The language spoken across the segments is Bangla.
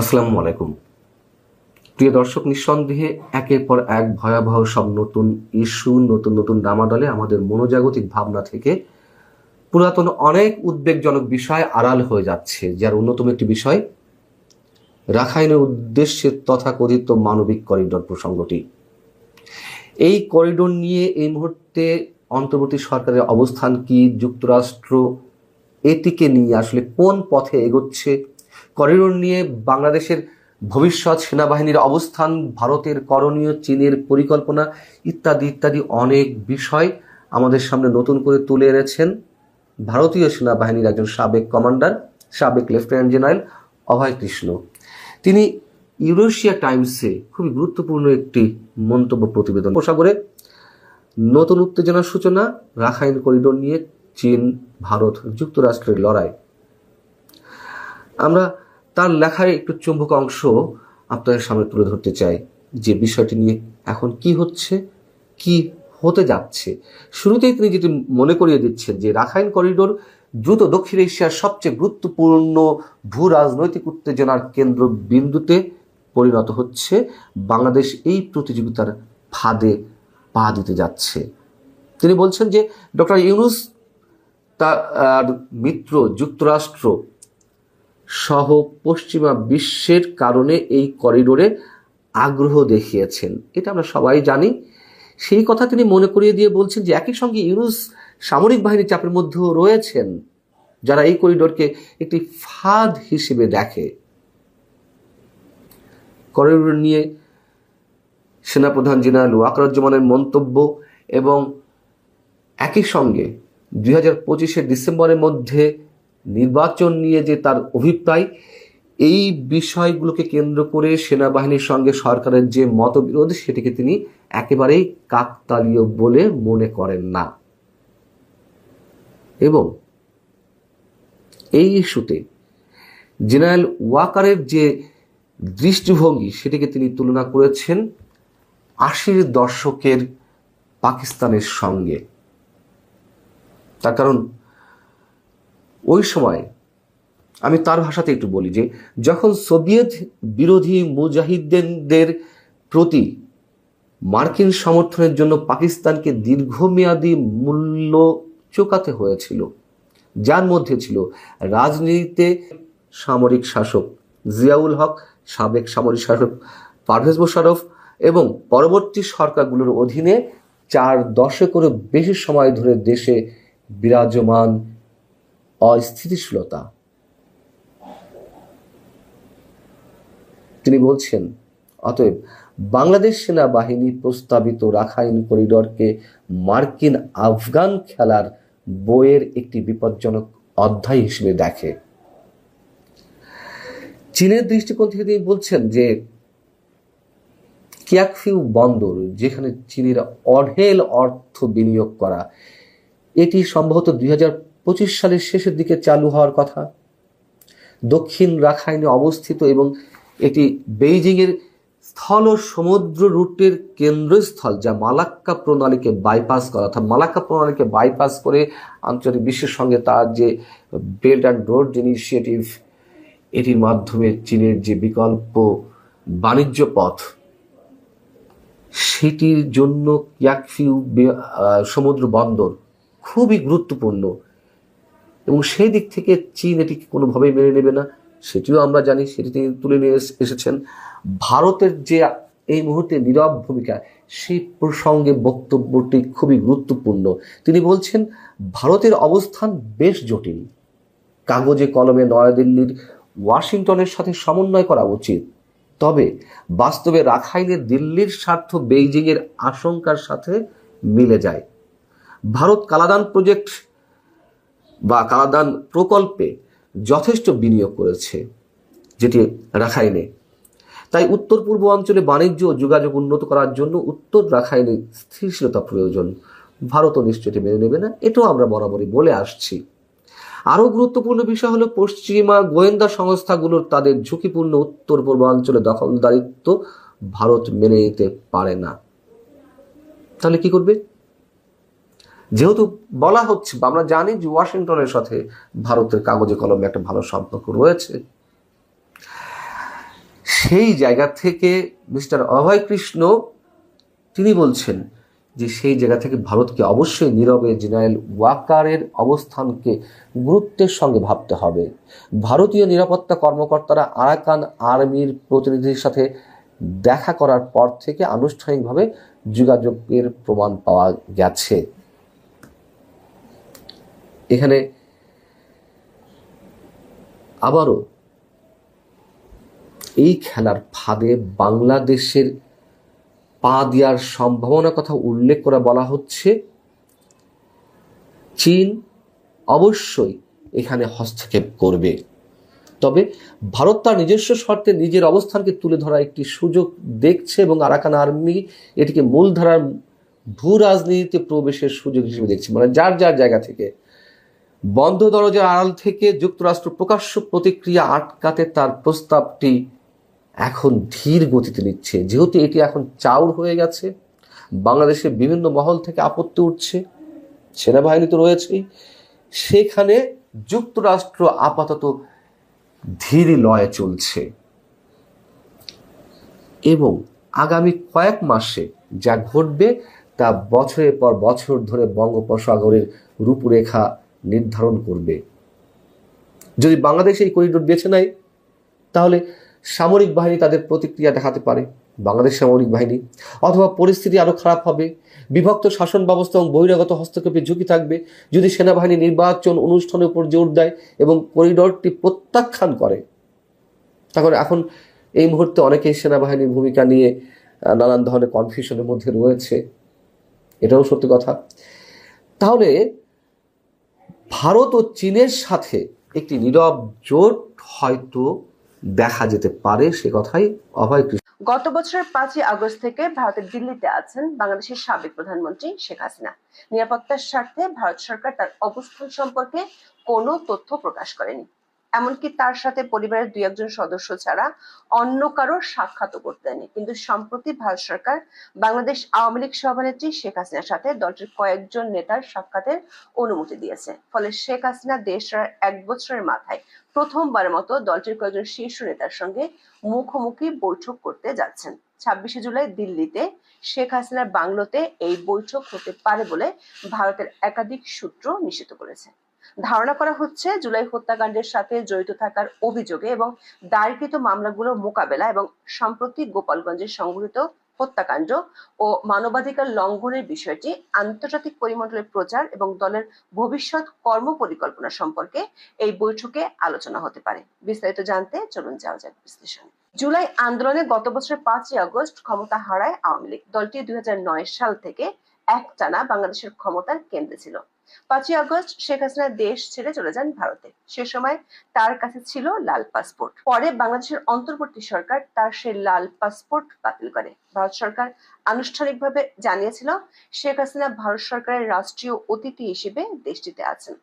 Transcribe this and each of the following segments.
আসসালামু আলাইকুম। প্রিয় দর্শক, নিঃসন্দেহে একের পর এক ভয়াবহ সব নতুন ইস্যু, নতুন নতুন ডামাডলে আমাদের মনোজাগতিক ভাবনা থেকে পুরাতন অনেক উদ্বেগজনক বিষয় আড়াল হয়ে যাচ্ছে, যার অন্যতম একটি বিষয় রাখাইনের উদ্দেশ্যে তথাকথিত মানবিক করিডোর প্রসঙ্গটি। এই করিডোর নিয়ে এই মুহূর্তে অন্তর্বর্তী সরকারের অবস্থান কি, যুক্তরাষ্ট্র এটিকে নিয়ে আসলে কোন পথে এগোচ্ছে করিডোর নিয়ে বাংলাদেশের ভবিষ্যৎ সেনাবাহিনীর অবস্থান, ভারতের করণীয় চীনের পরিকল্পনা ইত্যাদি ইত্যাদি অনেক বিষয় আমাদের সামনে নতুন করে তুলে এনেছেন ভারতীয় সেনাবাহিনীর একজন সাবেক কমান্ডার, সাবেক লেফটেন্যান্ট জেনারেল অভয় কৃষ্ণ। তিনি ইউরেশিয়া টাইমসে খুবই গুরুত্বপূর্ণ একটি মন্তব্য প্রতিবেদন উপসাগরে, নতুন উত্তেজনার সূচনা, রাখাইন করিডোর নিয়ে চীন ভারত যুক্তরাষ্ট্রের লড়াই। আমরা তার লেখায় একটু চুম্বক অংশ আপনাদের সামনে তুলে ধরতে চাই। যে বিষয়টি নিয়ে এখন কি হচ্ছে, কি হতে যাচ্ছে। শুরুতেই তিনি যেটি মনে করিয়ে দিচ্ছেন যে রাখাইন করিডোর দ্রুত দক্ষিণ এশিয়ার সবচেয়ে গুরুত্বপূর্ণ ভূ রাজনৈতিক উত্তেজনার কেন্দ্র বিন্দুতে পরিণত হচ্ছে। বাংলাদেশ এই প্রতিযোগিতার ফাঁদে পা দিতে যাচ্ছে। তিনি বলছেন যে ডক্টর ইউনুস তার মিত্র, যুক্তরাষ্ট্র সহ পশ্চিমা বিশ্বের কারণে এই করিডোরে আগ্রহ দেখিয়েছেন। এটা আমরা সবাই জানি। সেই কথা তিনি মনে করিয়ে দিয়ে বলছেন যে একই সঙ্গে ইউনুস সামরিক বাহিনীর চাপের মধ্যেও রয়েছেন, যারা এই করিডোরকে একটি ফাঁদ হিসেবে দেখে। করিডোর নিয়ে সেনাপ্রধান জেনারেল ওয়াকরুজ্জামানের মন্তব্য এবং একই সঙ্গে দুই হাজার পঁচিশের ডিসেম্বরের মধ্যে নির্বাচন নিয়ে যে তার অভিপ্রায়, এই বিষয়গুলোকে কেন্দ্র করে সেনাবাহিনীর সঙ্গে সরকারের যে মতবিরোধ, সেটিকে তিনি একেবারেই কাকতালীয় বলে মনে করেন না। এবং এই ইস্যুতে জেনারেল ওয়াকারের যে দৃষ্টিভঙ্গি, সেটিকে তিনি তুলনা করেছেন আশির দশকের পাকিস্তানের সঙ্গে। তার কারণ ওই সময় আমি তার ভাষাতে একটু বলি যে, যখন সোভিয়েত বিরোধী মুজাহিদদের প্রতি মার্কিন সমর্থনের জন্য পাকিস্তানকে দীর্ঘমেয়াদী মূল্য চোকাতে হয়েছিল, যার মধ্যে ছিল রাজনীতিতে সামরিক শাসক জিয়াউল হক, সাবেক সামরিক শাসক পারভেজ মোশারফ এবং পরবর্তী সরকারগুলোর অধীনে চার দশকেরও বেশি সময় ধরে দেশে বিরাজমান অস্থিতিশীলতা। তিনি বলছেন, অতএব বাংলাদেশ সেনাবাহিনী প্রস্তাবিত রাখাইন করিডরকে মার্কিন আফগান খেলার বইয়ের একটি বিপজ্জনক অধ্যায় হিসেবে দেখে। চীনের দৃষ্টিকোণ থেকে তিনি বলছেন যে, কিয়াকফিউ বন্দর, যেখানে চীনের অঢেল অর্থ বিনিয়োগ করা, এটি সম্ভবত দুই হাজার পঁচিশ সালের শেষের দিকে চালু হওয়ার কথা। দক্ষিণ রাখাইনে অবস্থিত এবং এটি বেইজিংয়ের স্থল ও সমুদ্র রুটের কেন্দ্রস্থল, যা মালাক্কা প্রণালীকে বাইপাস করা। অর্থাৎ মালাক্কা প্রণালীকে বাইপাস করে আন্তর্জাতিক বিশ্বের সঙ্গে তার যে বেল্ট অ্যান্ড রোড ইনিশিয়েটিভ এটির মাধ্যমে চীনের যে বিকল্প বাণিজ্য পথ, সেটির জন্য সমুদ্র বন্দর খুবই গুরুত্বপূর্ণ। এবং সেই দিক থেকে চীন এটিকে কোনোভাবেই মেনে নেবে না, সেটিও আমরা জানি, সেটি তিনি তুলে নিয়ে এসেছেন। ভারতের যে এই মুহূর্তে নীরব ভূমিকা, সেই প্রসঙ্গে বক্তব্যটি খুবই গুরুত্বপূর্ণ। তিনি বলছেন, ভারতের অবস্থান বেশ জটিল। কাগজে কলমে নয়াদিল্লির ওয়াশিংটনের সাথে সমন্বয় করা উচিত। তবে বাস্তবে রাখাইনে দিল্লির স্বার্থ বেইজিংয়ের আশঙ্কার সাথে মিলে যায়। ভারত কালাদান প্রজেক্ট বা কালাদান প্রকল্পে যথেষ্ট বিনিয়োগ করেছে, যেটি রাখাইনে। তাই উত্তর পূর্ব অঞ্চলে বাণিজ্য ও যোগাযোগ উন্নত করার জন্য উত্তর রাখাইনে স্থিরশীলতা প্রয়োজন। ভারতও নিশ্চয়ই মেনে নেবে না, এটাও আমরা বরাবরই বলে আসছি। আরও গুরুত্বপূর্ণ বিষয় হলো, পশ্চিমা গোয়েন্দা সংস্থাগুলোর তাদের ঝুঁকিপূর্ণ উত্তর পূর্বাঞ্চলে দখলদারিত্ব ভারত মেনে নিতে পারে না। তাহলে কি করবে? যেহেতু বলা হচ্ছে আমরা জানি যে ওয়াশিংটনের সাথে ভারতের কাগজে কলমে একটা ভালো সম্পর্ক রয়েছে। সেই জায়গা থেকে মিস্টার অভয় কৃষ্ণ, তিনি বলছেন যে সেই জায়গা থেকে ভারতকে অবশ্যই নীরবে জেনারেল ওয়াকারের অবস্থানকে গুরুত্বের সঙ্গে ভাবতে হবে। ভারতীয় নিরাপত্তা কর্মকর্তারা আরাকান আর্মির প্রতিনিধির সাথে দেখা করার পর থেকে আনুষ্ঠানিকভাবে যোগাযোগের প্রমাণ পাওয়া গেছে। এখানে আবারও এই খেলার ফাঁদে বাংলাদেশের পা দেওয়ার সম্ভাবনার কথা উল্লেখ করে বলা হচ্ছে, চীন অবশ্যই এখানে হস্তক্ষেপ করবে। তবে ভারত তার নিজস্ব শর্তে নিজের অবস্থানকে তুলে ধরার একটি সুযোগ দেখছে এবং আরাকান আর্মি এটিকে মূলধারার ভূ রাজনীতিতে প্রবেশের সুযোগ হিসেবে দেখছে। মানে যার যার জায়গা থেকে বন্ধ দরজার আড়াল থেকে যুক্তরাষ্ট্র প্রকাশ্য প্রতিক্রিয়া আটকাতে তার প্রস্তাবটি এখন ধীর গতিতে নিচ্ছে। যেহেতু এটি এখন চাউর হয়ে গেছে বাংলাদেশের বিভিন্ন মহল থেকে আপত্তি উঠছে, সেনাবাহিনী তো রয়েছেই, সেখানে যুক্তরাষ্ট্র আপাতত ধীর লয়ে চলছে। এবং আগামী কয়েক মাসে যা ঘটবে তা বছরের পর বছর ধরে বঙ্গোপসাগরের রূপরেখা নির্ধারণ করবে। যদি বাংলাদেশ এই করিডোর বেছে নেয়, তাহলে সামরিক বাহিনী তাদের প্রতিক্রিয়া দেখাতে পারে, বাংলাদেশ সামরিক বাহিনী। অথবা পরিস্থিতি আরও খারাপ হবে, বিভক্ত শাসন ব্যবস্থা এবং বহিরাগত হস্তক্ষেপের ঝুঁকি থাকবে। যদি সেনাবাহিনী নির্বাচন অনুষ্ঠানের উপর জোর দেয় এবং করিডোরটি প্রত্যাখ্যান করে তখন এখন এই মুহূর্তে অনেকেই সেনাবাহিনীর ভূমিকা নিয়ে নানান ধরনের কনফিউশনের মধ্যে রয়েছে। এটাও সত্যি কথা। তাহলে ভারত ও চীনের সাথে একটি নীরব জোট হয়তো দেখা যেতে পারে, সে কথাই অভয় গত বছরের পাঁচই আগস্ট থেকে ভারতের দিল্লিতে আছেন বাংলাদেশের সাবেক প্রধানমন্ত্রী শেখ হাসিনা। নিরাপত্তার স্বার্থে ভারত সরকার তার অবস্থান সম্পর্কে কোনো তথ্য প্রকাশ করেনি। এমনকি তার সাথে পরিবারের দুই একজন সদস্য ছাড়া অন্য কারও সাক্ষাৎও করতে দেয়নি কিন্তু সম্প্রতি ভারত সরকার বাংলাদেশ আওয়ামী লীগ সভানেত্রী শেখ হাসিনার সাথে দলটির কয়েকজন নেতার সাক্ষাতের অনুমতি দিয়েছে। ফলে শেখ হাসিনা দেশ এক বছরের মাথায় প্রথমবারের মতো দলটির কয়েকজন শীর্ষ নেতার সঙ্গে মুখোমুখি বৈঠক করতে যাচ্ছেন। ছাব্বিশে জুলাই দিল্লিতে শেখ হাসিনার বাংলোতে এই বৈঠক হতে পারে বলে ভারতের একাধিক সূত্র নিশ্চিত করেছে। ধারণা করা হচ্ছে জুলাই হত্যাকাণ্ডের সাথে জড়িত থাকার অভিযোগে এবং দায়েরকৃত মামলাগুলো মোকাবেলা এবং সম্প্রতি গোপালগঞ্জে সংঘটিত হত্যাকাণ্ড ও মানবাধিকার লঙ্ঘনের বিষয়টি আন্তর্জাতিক পরিমণ্ডলে প্রচার এবং দলের ভবিষ্যৎ কর্মপরিকল্পনা সম্পর্কে এই বৈঠকে আলোচনা হতে পারে। বিস্তারিত জানতে চলুন যাওয়া যাক বিশ্লেষণ। জুলাই আন্দোলনে গত বছরের পাঁচই আগস্ট ক্ষমতা হারায় আওয়ামী লীগ। দলটি দুই হাজার নয় সাল থেকে একটানা বাংলাদেশের ক্ষমতার কেন্দ্রে ছিল। পাঁচই আগস্ট শেখ হাসিনা দেশ ছেড়ে চলে যান ভারতে। সে সময় তার কাছে ছিল লাল পাসপোর্ট। পরে বাংলাদেশের অন্তর্বর্তী সরকার তার সেই লাল পাসপোর্ট বাতিল করে। ভারত সরকার আনুষ্ঠানিকভাবে জানিয়েছিল, শেখ হাসিনা ভারত সরকারের রাষ্ট্রীয় অতিথি হিসেবে দেশটিতে আছেন।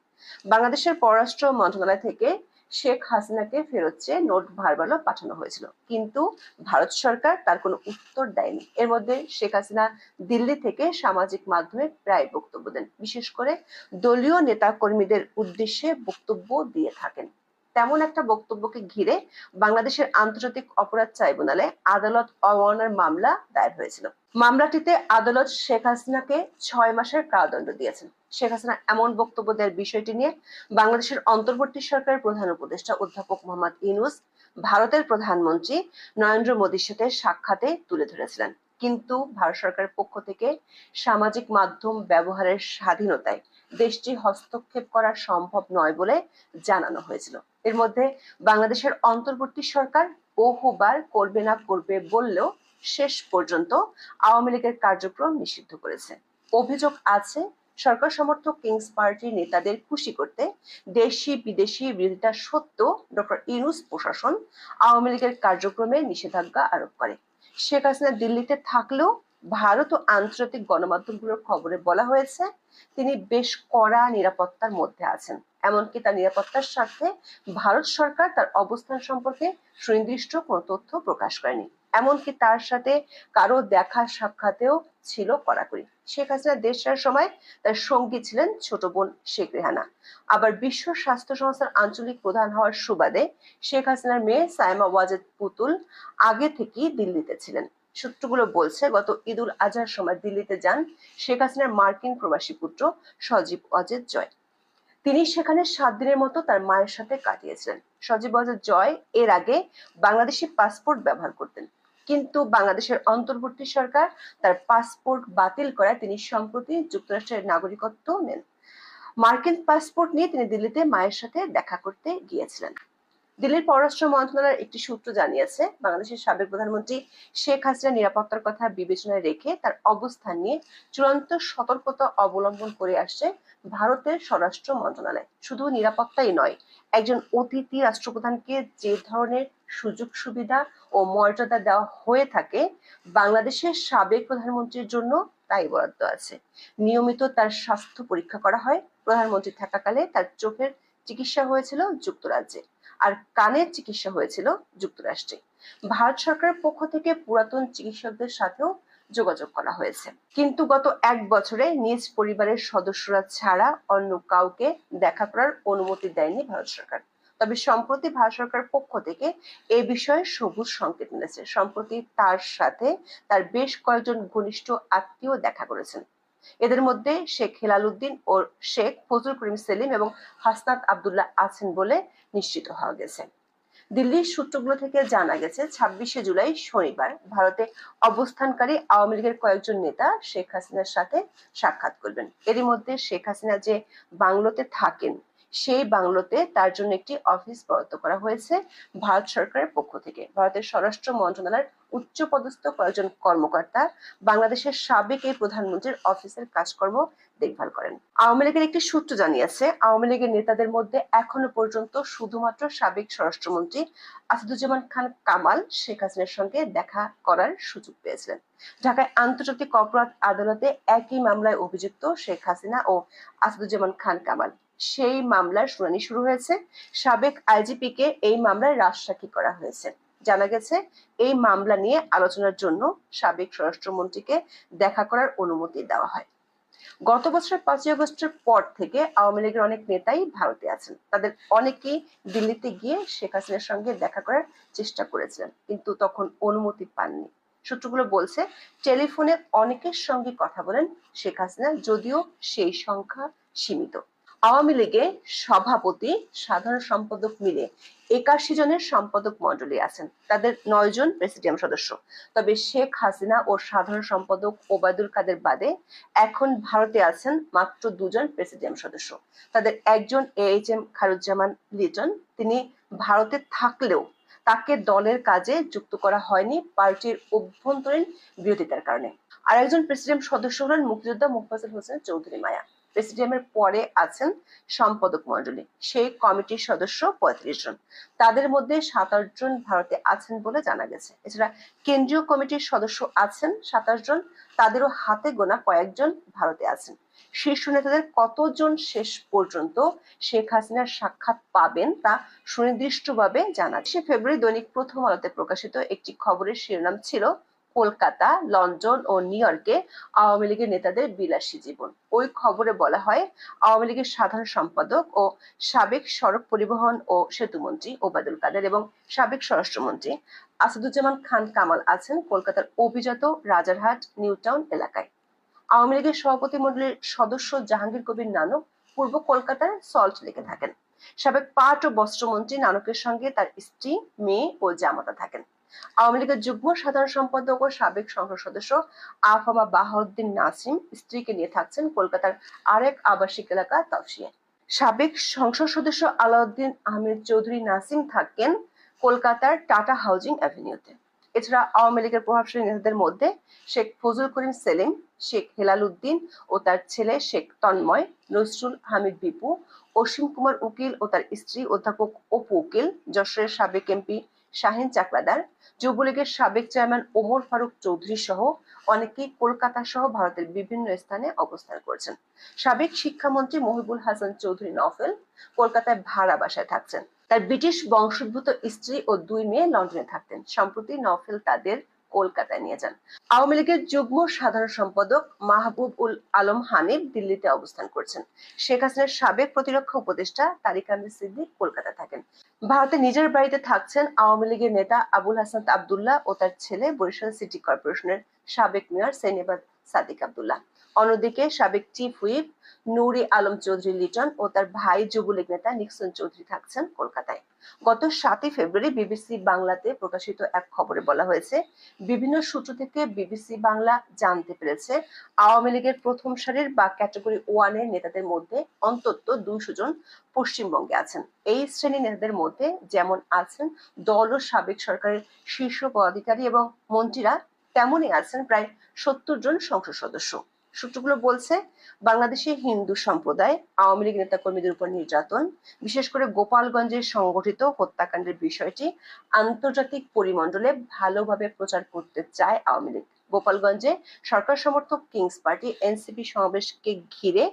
বাংলাদেশের পররাষ্ট্র মন্ত্রণালয় থেকে শেখ হাসিনাকে ফেরত চেয়ে নোট ভারবালো পাঠানো হয়েছিল। কিন্তু ভারত সরকার তার কোনো উত্তর দেয়নি। এর মধ্যে শেখ হাসিনা দিল্লি থেকে সামাজিক মাধ্যমে প্রায় বক্তব্য দেন। বিশেষ করে দলীয় নেতা কর্মীদের উদ্দেশ্যে বক্তব্য দিয়ে থাকেন। তেমন একটা বক্তব্যকে ঘিরে বাংলাদেশের আন্তর্জাতিক অপরাধ ট্রাইব্যুনালে আদালত অবমাননার মামলা দায়ের হয়েছিল। মামলাটিতে আদালত শেখ হাসিনাকে ছয় মাসের কারাদণ্ড দিয়েছেন। শেখ হাসিনা এমন বক্তব্য দেওয়ার বিষয়টি নিয়ে বাংলাদেশের অন্তর্বর্তী সরকারের প্রধান উপদেষ্টা অধ্যাপক মোহাম্মদ ইউনুস ভারতের প্রধানমন্ত্রী নরেন্দ্র মোদীর সাথে সাক্ষাতে তুলে ধরেছিলেন। কিন্তু ভারত সরকারের পক্ষ থেকে সামাজিক মাধ্যম ব্যবহারের স্বাধীনতায় দেশটি হস্তক্ষেপ করা সম্ভব নয় বলে জানানো হয়েছিল। এর মধ্যে বাংলাদেশের অন্তর্বর্তী সরকার বহুবার করবে না করবে বললেও শেষ পর্যন্ত আওয়ামী লীগের কার্যক্রম নিষিদ্ধ করেছে। অভিযোগ আছে, সরকার সমর্থক কিংস পার্টির নেতাদের খুশি করতে দেশি বিদেশি বিরোধিতা সত্ত্বেও ডক্টর ইউনুস প্রশাসন আওয়ামী লীগের কার্যক্রমে নিষেধাজ্ঞা আরোপ করে। শেখ হাসিনা দিল্লিতে থাকলেও ভারত ও আন্তর্জাতিক গণমাধ্যমগুলোর খবরে বলা হয়েছে, তিনি বেশ কড়া নিরাপত্তার মধ্যে আছেন। এমনকি তার নিরাপত্তার স্বার্থে ভারত সরকার তার অবস্থান সম্পর্কে সুনির্দিষ্ট কোনো তথ্য প্রকাশ করেনি। এমনকি তার সাথে কারও দেখা সাক্ষাতেও ছিল কড়াকড়ি। শেখ হাসিনা দেশ সময় তার সঙ্গী ছিলেন ছোট বোন শেখ রেহানা। আবার বিশ্ব স্বাস্থ্য সংস্থার আঞ্চলিক প্রধান হওয়ার সুবাদে শেখ হাসিনার মেয়ে সাইমা ওয়াজেদ পুতুল আগে থেকেই দিল্লিতে ছিলেন। সূত্রগুলো বলছে, গত ঈদুল আজহার সময় দিল্লিতে যান শেখ হাসিনার মার্কিন প্রবাসী পুত্র সজীব অজেদ জয়। তিনি সেখানে সাত দিনের মতো তার মায়ের সাথে কাটিয়েছিলেন। সজীব অজেদ জয় এর আগে বাংলাদেশি পাসপোর্ট ব্যবহার করতেন। কিন্তু বাংলাদেশের অন্তর্বর্তী সরকার তার পাসপোর্ট বাতিল করায় তিনি সম্প্রতি যুক্তরাষ্ট্রের নাগরিকত্ব নেন। মার্কিন পাসপোর্ট নিয়ে তিনি দিল্লিতে মায়ের সাথে দেখা করতে গিয়েছিলেন। দিল্লির পররাষ্ট্র মন্ত্রণালয়ের একটি সূত্র জানিয়েছে, বাংলাদেশের সাবেক প্রধানমন্ত্রী শেখ হাসিনা নিরাপত্তার কথা বিবেচনায় রেখে তার অবস্থান নিয়ে চূড়ান্ত সতর্কতা অবলম্বন করে আসছে ভারতের স্বরাষ্ট্র মন্ত্রণালয়। শুধু নিরাপত্তাই নয়, একজন অতিথি রাষ্ট্রপ্রধানকে যে ধরনের সুযোগ সুবিধা ও মর্যাদা দেওয়া হয়ে থাকে, বাংলাদেশের সাবেক প্রধানমন্ত্রীর জন্য তাই বরাদ্দ আছে। নিয়মিত তার স্বাস্থ্য পরীক্ষা করা হয়। প্রধানমন্ত্রী থাকাকালে তার চোখের চিকিৎসা হয়েছিল যুক্তরাজ্যে। আর কানের চিকিৎসা হয়েছিল যুক্তরাষ্ট্রে। ভারত সরকারের পক্ষ থেকে পুরাতন চিকিৎসকদের সাথেও যোগাযোগ করা হয়েছে। কিন্তু গত এক বছরে নিজ পরিবারের সদস্যরা ছাড়া অন্য কাউকে দেখা করার অনুমতি দেয়নি ভারত সরকার। তবে সম্প্রতি ভারত সরকার পক্ষ থেকে এ বিষয়ে সবুজ সংকেত মিলেছে সম্প্রতি তার সাথে তার বেশ কয়েকজন ঘনিষ্ঠ আত্মীয় দেখা করেছেন। এদের মধ্যে শেখ হেলাল উদ্দিন ও শেখ ফজল করিম সেলিম এবং হাসনাত আবদুল্লাহ আছেন বলে নিশ্চিত হওয়া গেছে। দিল্লির সূত্রগুলো থেকে জানা গেছে, ছাব্বিশে জুলাই শনিবার ভারতে অবস্থানকারী আওয়ামী লীগের কয়েকজন নেতা শেখ হাসিনার সাথে সাক্ষাৎ করবেন। এরই মধ্যে শেখ হাসিনা যে বাংলোতে থাকেন সেই বাংলোতে তার জন্য একটি অফিস বরাদ্দ করা হয়েছে ভারত সরকারের পক্ষ থেকে। ভারতের স্বরাষ্ট্র মন্ত্রণালয়ের উচ্চ পদস্থ কয়েকজন কর্মকর্তা বাংলাদেশের সাবেক এই প্রধানমন্ত্রীর অফিসের কাজকর্ম দেখভাল করেন। আওয়ামী লীগের একটি সূত্র জানিয়েছে, আওয়ামী লীগের নেতাদের মধ্যে এখনও পর্যন্ত শুধুমাত্র সাবেক স্বরাষ্ট্রমন্ত্রী আসাদুজ্জামান খান কামাল, শেখ হাসিনার সঙ্গে দেখা করার সুযোগ পেয়েছিলেন। ঢাকায় আন্তর্জাতিক অপরাধ আদালতে একই মামলায় অভিযুক্ত শেখ হাসিনা ও আসাদুজ্জামান খান কামাল। সেই মামলার শুনানি শুরু হয়েছে। সাবেক আইজিপি কে এই মামলায় রাজসাক্ষী করা হয়েছে। জানা গেছে, এই মামলা নিয়ে আলোচনার জন্য সাবেক স্বরাষ্ট্রমন্ত্রীকে দেখা করার অনুমতি দেওয়া হয়। গত বছরের পাঁচই আগস্টের পর থেকে আওয়ামী লীগের অনেক নেতাই ভারতে আছেন। তাদের অনেকেই দিল্লিতে গিয়ে শেখ হাসিনার সঙ্গে দেখা করার চেষ্টা করেছিলেন, কিন্তু তখন অনুমতি পাননি। সূত্রগুলো বলছে, টেলিফোনে অনেকের সঙ্গে কথা বলেন শেখ হাসিনা, যদিও সেই সংখ্যা সীমিত। আওয়ামী লীগে সভাপতি, সাধারণ সম্পাদক মিলে একাশি জনের সম্পাদক মন্ডলী আছেন। তাদের নয় জন প্রেসিডিয়াম সদস্য। তবে শেখ হাসিনা ও সাধারণ সম্পাদক ওবায়দুল কাদের বাদে এখন ভারতে আছেন মাত্র দুজন প্রেসিডিয়াম সদস্য। তাদের একজন A H M Kharuzzaman Liton. তিনি ভারতে থাকলেও তাকে দলের কাজে যুক্ত করা হয়নি পার্টির অভ্যন্তরীণ বিরোধিতার কারণে। আর একজন প্রেসিডিয়াম সদস্য হলেন মুক্তিযোদ্ধা মুফাজুল হোসেন চৌধুরী মায়া। প্রেসিডিয়ামের পরে আছেন সম্পাদক মন্ডলী সেই কমিটির সদস্য পঁয়ত্রিশ জন। তাদের মধ্যে সাতাশ জন ভারতে আছেন বলে জানা গেছে। এছাড়া কেন্দ্রীয় কমিটির সদস্য আছেন সাতাশ জন। তাদেরও হাতে গোনা কয়েকজন ভারতে আছেন। শীর্ষ নেতাদের কতজন শেষ পর্যন্ত শেখ হাসিনার সাক্ষাৎ পাবেন তা সুনির্দিষ্টভাবে জানা সে ফেব্রুয়ারি দৈনিক প্রথম আলোতে প্রকাশিত একটি খবরের শিরোনাম ছিল কলকাতা, লন্ডন ও নিউ ইয়র্কে আওয়ামী লীগের নেতাদের বিলাসী জীবন। ওই খবরে বলা হয়, আওয়ামী লীগের সাধারণ সম্পাদক ও সাবেক সড়ক পরিবহন ও সেতুমন্ত্রী ওবায়দুল কাদের এবং সাবেক স্বরাষ্ট্রমন্ত্রী আসাদুজ্জামান খান কামাল আছেন কলকাতার অভিজাত রাজারহাট নিউ টাউন এলাকায়। আওয়ামী লীগের সভাপতি মণ্ডলীর সদস্য জাহাঙ্গীর কবির নানক পূর্ব কলকাতার সল্ট লেকে থাকেন। সাবেক পাট ও বস্ত্রমন্ত্রী নানকের সঙ্গে তার স্ত্রী, মেয়ে ও জামাতা থাকেন। আওয়ামী লীগের যুগ্ম সাধারণ সম্পাদক ও সাবেক সংসদ সদস্য আফামা বাহাউদ্দিন নাসিম স্ত্রীকে নিয়ে থাকছেন কলকাতার আরেক আবাসিক এলাকা তফসিয়ে। সাবেক সংসদ সদস্য আলাউদ্দিন আহমেদ চৌধুরী নাসিম থাকেন কলকাতার টাটা হাউজিং অ্যাভিনিউতে। এছাড়া আওয়ামী লীগের প্রভাবশালী নেতাদের মধ্যে শেখ ফজল করিম সেলিম, শেখ হেলাল উদ্দিন ও তার ছেলে শেখ তন্ময়, নজরুল হামিদ বিপু, অসীম কুমার উকিল ও তার স্ত্রী অধ্যাপক অপু উকিল, যশোরের সাবেক এমপি শাহিন চাকলাদার, যুবলীগের সাবেক চেয়ারম্যান ওমর ফারুক চৌধুরী সহ অনেকেই কলকাতা সহ ভারতের বিভিন্ন স্থানে অবস্থান করছেন। সাবেক শিক্ষামন্ত্রী মহিবুল হাসান চৌধুরী নফেল কলকাতায় ভাড়া বাসায় থাকছেন। তার ব্রিটিশ বংশোদ্ভূত স্ত্রী ও দুই মেয়ে লন্ডনে থাকতেন। সম্প্রতি নফেল তাদের কলকাতায় নিয়ে যান। আওয়ামী লীগের যুগ্ম সাধারণ সম্পাদক মাহবুব উল আলম হানিফ দিল্লিতে অবস্থান করছেন। শেখ হাসিনার সাবেক প্রতিরক্ষা উপদেষ্টা তারিক আহমেদ সিদ্দিক কলকাতা থাকেন। ভারতে নিজের বাড়িতে থাকছেন আওয়ামী লীগের নেতা আবুল হাসান আবদুল্লাহ ও তার ছেলে বরিশাল সিটি কর্পোরেশনের সাবেক মেয়র সেনেবাদ সাদিক আবদুল্লাহ। অন্যদিকে সাবেক চিফ হুইপ নুরি আলম চৌধুরী লিটন ও তার ভাই যুবলীগ নেতা নিক্সন চৌধুরী থাকছেন কলকাতায়। গত সাতই ফেব্রুয়ারি বিবিসি বাংলাতে প্রকাশিত এক খবরে বলা হয়েছে, বিভিন্ন সূত্র থেকে বিবিসি বাংলা জানতে পেরেছে, আওয়ামী লীগের প্রথম সারির বা ক্যাটাগরি ওয়ানের নেতাদের মধ্যে অন্তত দুইশো জন পশ্চিমবঙ্গে আছেন। এই শ্রেণির নেতাদের মধ্যে যেমন আছেন দল ও সাবেক সরকারের শীর্ষ পদাধিকারী এবং মন্ত্রীরা, তেমনই আছেন প্রায় সত্তর জন সংসদ সদস্য। সূত্রগুলো বলছে, বাংলাদেশে হিন্দু সম্প্রদায়, আওয়ামী লীগ নেতাকর্মীদের উপর নির্যাতন, বিশেষ করে গোপালগঞ্জের সংগঠিত হত্যাকাণ্ডের বিষয়টি আন্তর্জাতিক পরিমণ্ডলে ভালোভাবে প্রচার করতে চায় আওয়ামী লীগ। গোপালগঞ্জে সরকার সমর্থক কিংস পার্টি, এনসিপি সমাবেশকে ঘিরে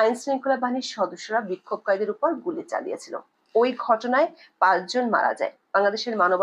আইন শৃঙ্খলা বাহিনীর সদস্যরা বিক্ষোভকারীদের উপর গুলি চালিয়েছিল। ওই ঘটনায় পাঁচজন মারা যায়। বাংলাদেশের মানব